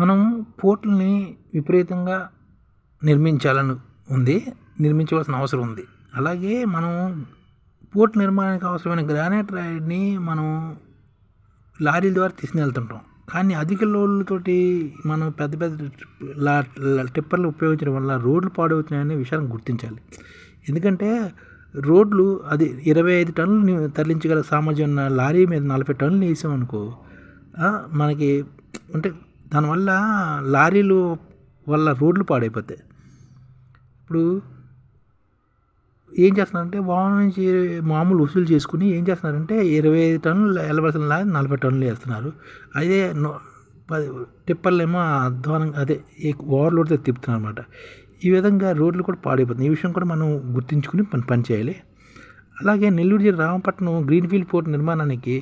మనం పోర్టుల్ని విపరీతంగా నిర్మించాలని ఉంది నిర్మించవలసిన అవసరం ఉంది. అలాగే మనం పోర్ట్ నిర్మాణానికి అవసరమైన గ్రానైట్ రాయిని మనం లారీల ద్వారా తీసుకుని వెళ్తుంటాం కానీ అధిక లోడ్లతోటి మనం పెద్ద పెద్ద టిప్పర్లు ఉపయోగించడం వల్ల రోడ్లు పాడవుతున్నాయనే విషయాన్ని గుర్తించాలి. ఎందుకంటే రోడ్లు అది ఇరవై ఐదు టన్నులు తరలించగల సామర్థ్యం ఉన్న లారీ మీద నలభై టన్నులు వేసామనుకో మనకి అంటే దానివల్ల లారీలు వల్ల రోడ్లు పాడైపోతాయి. ఇప్పుడు ఏం చేస్తున్నారంటే వాహనం నుంచి మామూలు వసూలు చేసుకుని ఏం చేస్తున్నారంటే ఇరవై ఐదు టన్నులు వెళ్ళవలసిన లారీ నలభై టన్నులు వేస్తున్నారు. అదే పది టిప్పర్లేమో అధ్వానంగా అదే ఓవర్లోడ్తో తిప్పుతున్నారు అనమాట ఈ విధంగా రోడ్లు కూడా పాడైపోతుంది ఈ విషయం కూడా మనం గుర్తించుకుని పని పని చేయాలి. అలాగే నెల్లూరు జిల్లా రామపట్నం గ్రీన్ఫీల్డ్ పోర్ట్ నిర్మాణానికి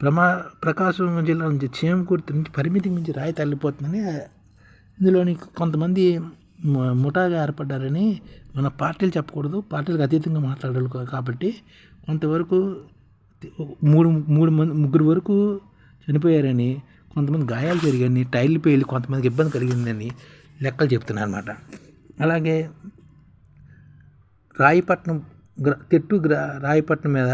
ప్రమా ప్రకాశం జిల్లా నుంచి చేమకుర్తి నుంచి పరిమితి మించి రాయి తల్లిపోతుందని ఇందులోని కొంతమంది ముఠాగా ఏర్పడ్డారని మన పార్టీలు చెప్పకూడదు. పార్టీలకు అతీతంగా మాట్లాడాలి కాబట్టి కొంతవరకు మూడు మూడు మంది ముగ్గురు వరకు చనిపోయారని కొంతమంది గాయాలు జరిగాయని టైర్లు పేలి కొంతమందికి ఇబ్బంది కలిగిందని లెక్కలు చెప్తున్నారు అనమాట అలాగే రాయిపట్నం గ్ర తెట్టు గ్ర రాయిపట్నం మీద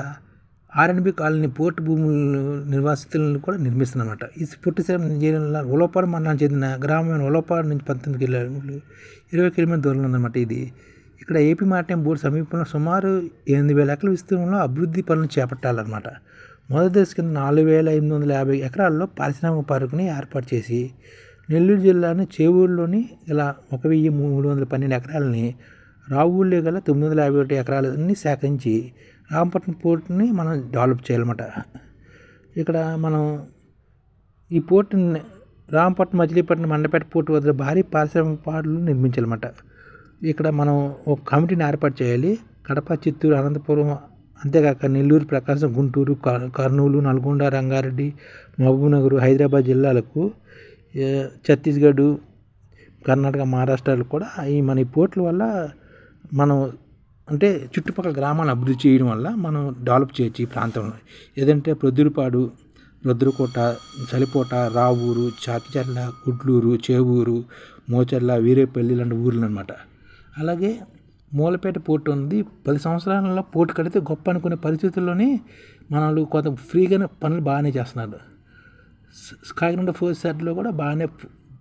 ఆర్ఎన్బి కాలనీ పోర్టు భూములు నిర్వాసితులను కూడా నిర్మిస్తున్నమాట ఈ పొట్టి జిల్లా ఉలవపాడు మండలానికి చెందిన గ్రామమైన ఉలవపాడు నుంచి పంతొమ్మిది కిలోమీటర్లు ఇరవై కిలోమీటర్ దూరంలో ఉందన్నమాట ఇది. ఇక్కడ ఏపీ మారిటైమ్ బోర్డు సమీపంలో సుమారు ఎనిమిది వేల ఎకరాల విస్తీర్ణంలో అభివృద్ధి పనులు చేపట్టాలన్నమాట. మొదటి దశ కింద నాలుగు వేల ఎనిమిది వందల యాభై ఎకరాల్లో పారిశ్రామిక పార్కుని ఏర్పాటు చేసి నెల్లూరు జిల్లాని చేవూరులోని ఇలా ఒక వెయ్యి మూడు వందల పన్నెండు ఎకరాలని రావుల్లో గల తొమ్మిది వందల యాభై ఒకటి ఎకరాలని సేకరించి రామపట్నం పోర్టుని మనం డెవలప్ చేయాలన్నమాట. ఇక్కడ మనం ఈ పోర్ట్ని రామపట్నం మచిలీపట్నం మండపేట పోర్టు వద్ద భారీ పారిశ్రామిక పాటలు నిర్మించాలన్నమాట. ఇక్కడ మనం ఒక కమిటీని ఏర్పాటు చేయాలి. కడప చిత్తూరు అనంతపురం అంతేకాక నెల్లూరు ప్రకాశం గుంటూరు కర్నూలు నల్గొండ రంగారెడ్డి మహబూబ్నగర్ హైదరాబాద్ జిల్లాలకు ఛత్తీస్గఢ్ కర్ణాటక మహారాష్ట్రాలకు కూడా ఈ మన ఈ పోర్టుల వల్ల మనం అంటే చుట్టుపక్కల గ్రామాలను అభివృద్ధి చేయడం వల్ల మనం డెవలప్ చేయొచ్చు ఈ ప్రాంతంలో. ఏదంటే ప్రొద్దురుపాడు రుద్రకోట చలిపోట రావూరు చాకిచర్ల గుడ్లూరు చేవూరు మోచర్ల వీరేపల్లి లాంటి ఊర్లు అనమాట అలాగే మూలపేట పోర్టు ఉంది. పది సంవత్సరాలలో పోర్టు కడితే గొప్ప అనుకునే పరిస్థితుల్లోనే మనలు కొంత ఫ్రీగానే పనులు బాగానే చేస్తున్నారు. కాకినాడ ఫోర్ సెట్లో కూడా బాగానే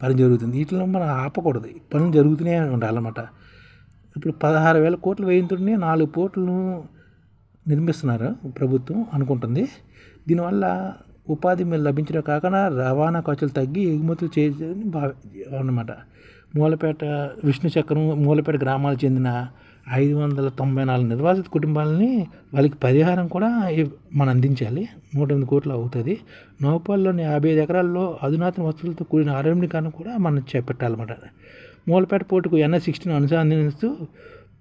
పని జరుగుతుంది. వీటిలో మనం ఆపకూడదు. పనులు జరుగుతూనే ఉండాలన్నమాట. ఇప్పుడు పదహారు వేల కోట్లు వేయించుంటే నాలుగు పోర్టులను నిర్మిస్తున్నారు ప్రభుత్వం అనుకుంటుంది. దీనివల్ల ఉపాధి మీద లభించడం కాకుండా రవాణా ఖర్చులు తగ్గి ఎగుమతులు చేయని భావి అన్నమాట. మూలపేట విష్ణు చక్రం మూలపేట గ్రామాలకు చెందిన ఐదు వందల తొంభై నాలుగు నిర్వాసిత కుటుంబాలని వాళ్ళకి పరిహారం కూడా మనం అందించాలి. నూట ఎనిమిది కోట్లు అవుతుంది. నోపాల్లోని యాభై ఐదు ఎకరాల్లో అధునాతన వస్తువులతో కూడిన ఆరంభికాన్ని కూడా మనం చేపట్టాలన్నమాట. మూలపేట పోర్టుకు ఎన్ఎస్ సిక్స్టీన్ అనుసంధానిస్తూ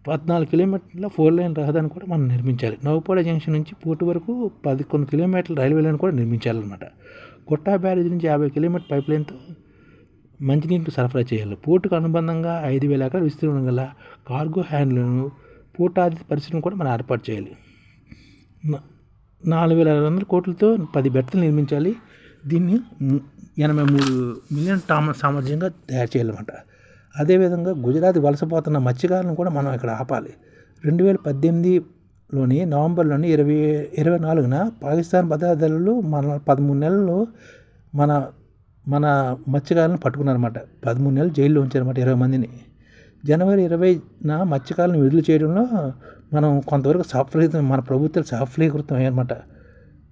పద్నాలుగు కిలోమీటర్ల ఫోర్ లైన్ రహదారిని కూడా మనం నిర్మించాలి. నౌపాడ జంక్షన్ నుంచి పోర్టు వరకు పదకొండు కిలోమీటర్ల రైల్వే లైన్ కూడా నిర్మించాలన్నమాట. కొట్టా బ్యారేజ్ నుంచి యాభై కిలోమీటర్ పైప్ లైన్తో మంచినీటిని సరఫరా చేయాలి. పోర్టుకు అనుబంధంగా ఐదు వేల ఎకరాలు విస్తీర్ణం గల కార్గో హ్యాండ్లను పోర్టు ఆది పరిశ్రమ కూడా మనం ఏర్పాటు చేయాలి. నాలుగు వేల ఐదు వందల కోట్లతో పది బెర్తలు నిర్మించాలి. దీన్ని ఎనభై మూడు మిలియన్ టాన్ సామర్థ్యంగా తయారు చేయాలన్నమాట. అదేవిధంగా గుజరాత్ వలసపోతున్న మత్స్యకారులను కూడా మనం ఇక్కడ ఆపాలి. రెండు వేల పద్దెనిమిదిలోని నవంబర్లోని ఇరవై ఇరవై నాలుగున పాకిస్తాన్ భద్రతలు మన పదమూడు నెలల్లో మన మన మత్స్యకారులను పట్టుకున్నారన్నమాట. పదమూడు నెలలు జైల్లో ఉంచారన్నమాట ఇరవై మందిని. జనవరి ఇరవైన మత్స్యకారులను విడుదల చేయడంలో మనం కొంతవరకు సఫలీకృతం మన ప్రభుత్వాలు సఫలీకృతం అయ్యారన్నమాట.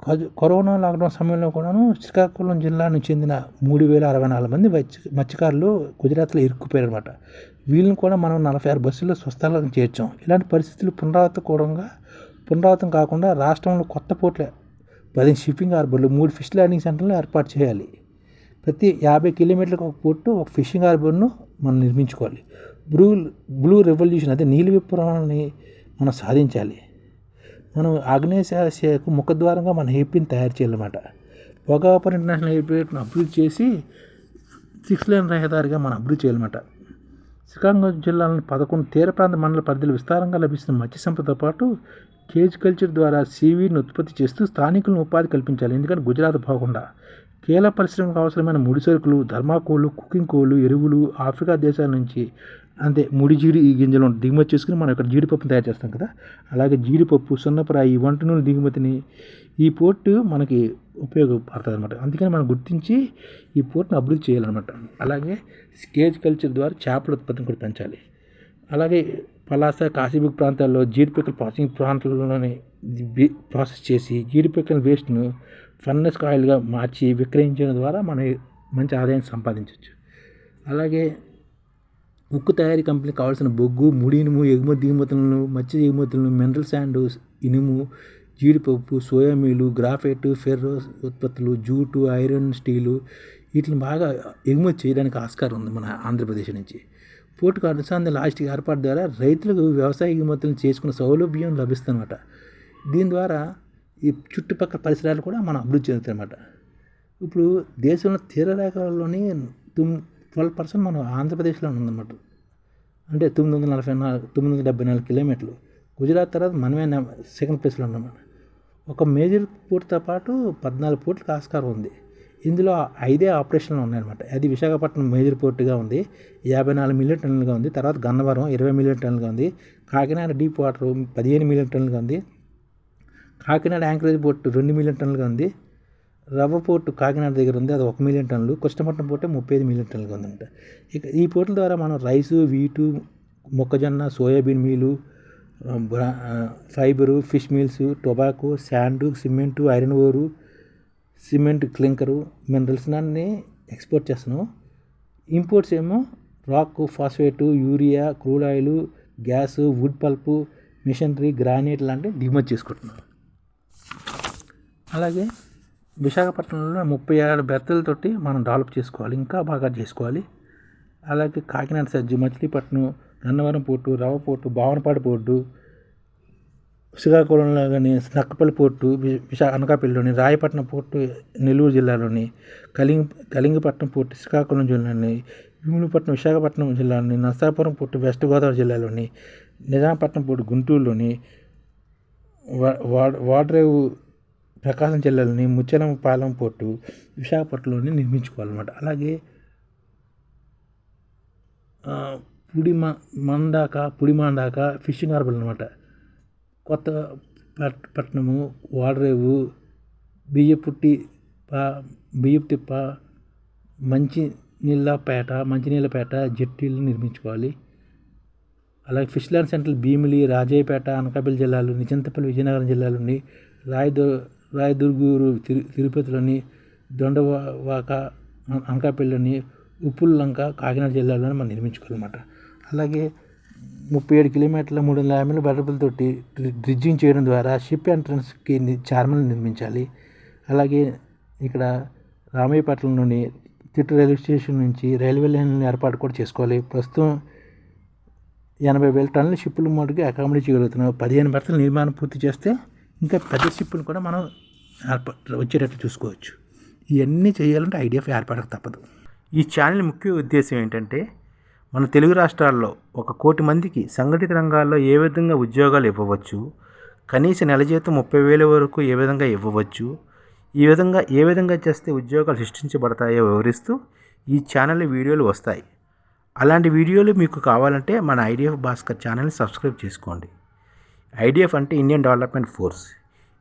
కరోనా లాక్డౌన్ సమయంలో కూడాను శ్రీకాకుళం జిల్లాకు చెందిన మూడు వేల అరవై నాలుగు మంది మత్స్యకారులు గుజరాత్లో ఇరుక్కుపోయారు అనమాట వీళ్ళని కూడా మనం నలభై ఆరు బస్సుల్లో స్వస్థలాలకు చేర్చాం. ఇలాంటి పరిస్థితులు పునరావృతకూడంగా పునరావృతం కాకుండా రాష్ట్రంలో కొత్త పోట్ల పది షిప్పింగ్ హార్బర్లు మూడు ఫిష్ ల్యాండింగ్ సెంటర్లు ఏర్పాటు చేయాలి. ప్రతి యాభై కిలోమీటర్లకు ఒక పోర్టు ఒక ఫిషింగ్ హార్బర్ను మనం నిర్మించుకోవాలి. బ్లూ బ్లూ రెవల్యూషన్ అదే నీలి విప్లవాన్ని మనం సాధించాలి. మనం ఆగ్నేయాసియాకు ముఖద్వారంగా మన ఏపీని తయారు చేయాలన్నమాట. భోగాపురం ఇంటర్నేషనల్ ఎయిర్పోర్ట్ను అభివృద్ధి చేసి సిక్స్ లేన్ రహదారిగా మనం అభివృద్ధి చేయాలన్నమాట. శ్రీకాకుళం జిల్లాలోని పదకొండు తీర ప్రాంత మండల పరిధిలో విస్తారంగా లభిస్తున్న మత్స్య సంపదతో పాటు కేజ్ కల్చర్ ద్వారా సీవీడ్ని ఉత్పత్తి చేస్తూ స్థానికులను ఉపాధి కల్పించాలి. ఎందుకంటే గుజరాత్ పోకుండా కీల పరిశ్రమకు అవసరమైన ముడి సరుకులు ధర్మాకోళ్ళు కుకింగ్ కోళ్ళు ఎరువులు ఆఫ్రికా దేశాల నుంచి అంతే ముడి జీడి గింజలు దిగుమతి చేసుకుని మనం ఇక్కడ జీడిపప్పును తయారు చేస్తాం కదా. అలాగే జీడిపప్పు సున్నపరాయి వంట నూనె దిగుమతిని ఈ పోర్టు మనకి ఉపయోగపడుతుంది అనమాట అందుకని మనం గుర్తించి ఈ పోర్ట్ని అభివృద్ధి చేయాలన్నమాట. అలాగే స్కేజ్ కల్చర్ ద్వారా చేపల ఉత్పత్తిని కూడా పెంచాలి. అలాగే పలాస కాశీబుక్ ప్రాంతాల్లో జీడిపిక్కల ప్రాసెసింగ్ ప్రాంతాల్లోనే ప్రాసెస్ చేసి జీడిపిక్కల వేస్ట్ను ఫన్నెస్ ఆయిల్గా మార్చి విక్రయించడం ద్వారా మనం మంచి ఆదాయం సంపాదించవచ్చు. అలాగే ఉక్కు తయారీ కంపెనీకి కావాల్సిన బొగ్గు ముడి ఇనుము ఎగుమతి దిగుమతులను మత్స్య దిగుమతులను మినరల్ శాండ్ ఇనుము జీడిపప్పు సోయామీలు గ్రాఫైట్ ఫెర్రో ఉత్పత్తులు జూటు ఐరన్ స్టీలు వీటిని బాగా ఎగుమతి చేయడానికి ఆస్కారం ఉంది మన ఆంధ్రప్రదేశ్ నుంచి. పోర్టుకు అనుసంధాన లాస్టిక్ ఏర్పాటు ద్వారా రైతులకు వ్యవసాయ ఎగుమతులను చేసుకునే సౌలభ్యం లభిస్తుందన్నమాట. దీని ద్వారా ఈ చుట్టుపక్కల పరిసరాలు కూడా మనం అభివృద్ధి చెందుతాయన్నమాట. ఇప్పుడు దేశంలో తీరరేఖలోని తుమ్ ట్వెల్వ్ పర్సెంట్ మనం ఆంధ్రప్రదేశ్లో ఉందన్నమాట. అంటే తొమ్మిది వందల నలభై నాలుగు తొమ్మిది వందల డెబ్బై నాలుగు కిలోమీటర్లు. గుజరాత్ తర్వాత మనమే సెకండ్ ప్లేస్లో ఉన్నామన్నమాట. ఒక మేజర్ పోర్ట్తో పాటు పద్నాలుగు పోర్టులకు ఆస్కారం ఉంది. ఇందులో ఐదే ఆపరేషన్లు ఉన్నాయన్నమాట. అది విశాఖపట్నం మేజర్ పోర్టుగా ఉంది యాభై నాలుగు మిలియన్ టన్నులుగా ఉంది తర్వాత గన్నవరం ఇరవై మిలియన్ టన్నులుగా ఉంది కాకినాడ డీప్ వాటర్ పదిహేను మిలియన్ టన్నులుగా ఉంది కాకినాడ యాంకరేజ్ పోర్టు రెండు మిలియన్ టన్నులుగా ఉంది రవ్వ పోర్టు కాకినాడ దగ్గర ఉంది అది ఒక మిలియన్ టన్నులు. కృష్ణపట్నం పోర్టు ముప్పై ఐదు మిలియన్ టన్నులుగా ఉందంట. ఇక ఈ పోర్టుల ద్వారా మనం రైసు వీటు మొక్కజొన్న సోయాబీన్ మీలు బ్రా- fibre fish meals tobacco sand cement iron ore cement clinker minerals అన్నీ ఎక్స్పోర్ట్ చేస్తున్నాం. ఇంపోర్ట్స్ ఏమో rock phosphate urea crude oil gas wood pulp machinery granite లాంటివి దిగుమతి చేసుకుంటున్నాం. అలాగే విశాఖపట్నంలో ముప్పై ఆరు బెర్తలతోటి మనం డెవలప్ చేసుకోవాలి ఇంకా బాగా చేసుకోవాలి. అలాగే Kakinada Sajju Machilipatnam Gannavaram port Ravva port Bhavanapadu port శ్రీకాకుళంలో కానీ నక్కపల్లి పోర్టు విశా అనకాపల్లిలోని రాయపట్నం పోర్టు నెల్లూరు జిల్లాలోని కలింగ కళింగపట్నం పోర్టు శ్రీకాకుళం జిల్లాలోని విములపట్నం విశాఖపట్నం జిల్లాలోని నర్సాపురం పోర్టు వెస్ట్ గోదావరి జిల్లాలోని నిజాంపట్నం పోర్టు గుంటూరులోని వా- వా- వాడ్రేవు ప్రకాశం జిల్లాలోని ముచ్చలంపాలెం పోర్టు విశాఖపట్నంలోని నిర్మించుకోవాలన్నమాట. అలాగే పుడి మందాక పుడి మందాక ఫిషింగ్ హార్బర్ అనమాట కొత్త పట్- పట్టణము వాడరేవు బియ్యపుట్టి పా బియ్యపు తిప్ప మంచి నీళ్ళపేట మంచినీళ్ళపేట జట్టీలు నిర్మించుకోవాలి. అలాగే fish land centre Bheemili Rajayyapeta Anakapalli జిల్లాలోని నిజంతపల్లి విజయనగరం జిల్లాలోని రాయదు రాయదుర్గూరు తిరు తిరుపతిలోని దొండవాక అన- అనకాపల్లిలోని ఉప్పుల్లంక కాకినాడ జిల్లాలోని మనం నిర్మించుకోవాలన్నమాట. అలాగే ముప్పై ఏడు కిలోమీటర్ల మూడు వందల యాభై తోటి డ్రిడ్జింగ్ చేయడం ద్వారా షిప్ ఎంట్రన్స్కి చార్మల్ నిర్మించాలి. అలాగే ఇక్కడ రామయ్యపట్నంలోని తిట్టు రైల్వే స్టేషన్ నుంచి రైల్వే లైన్ ఏర్పాటు కూడా చేసుకోవాలి. ప్రస్తుతం ఎనభై వేల టన్నుల షిప్పులు మటుకు అకామిడేట్ చేయగలుగుతున్నాం. పదిహేను బర్తల నిర్మాణం పూర్తి చేస్తే ఇంకా పెద్ద షిప్పులు కూడా మనం ఏర్ప వచ్చేటట్లు చూసుకోవచ్చు. ఇవన్నీ చేయాలంటే ఐడిఎఫ్ ఏర్పడక తప్పదు. ఈ ఛానల్ ముఖ్య ఉద్దేశం ఏంటంటే మన తెలుగు రాష్ట్రాల్లో ఒక కోటి మందికి సంఘటిత రంగాల్లో ఏ విధంగా ఉద్యోగాలు ఇవ్వవచ్చు కనీస నెల జీతం ముప్పై వేల వరకు ఏ విధంగా ఇవ్వవచ్చు ఈ విధంగా ఏ విధంగా చేస్తే ఉద్యోగాలు సృష్టించబడతాయో వివరిస్తూ ఈ ఛానల్ వీడియోలు వస్తాయి. అలాంటి వీడియోలు మీకు కావాలంటే మన ఐడిఎఫ్ భాస్కర్ ఛానల్ని సబ్స్క్రైబ్ చేసుకోండి. ఐడిఎఫ్ అంటే ఇండియన్ డెవలప్మెంట్ ఫోర్స్.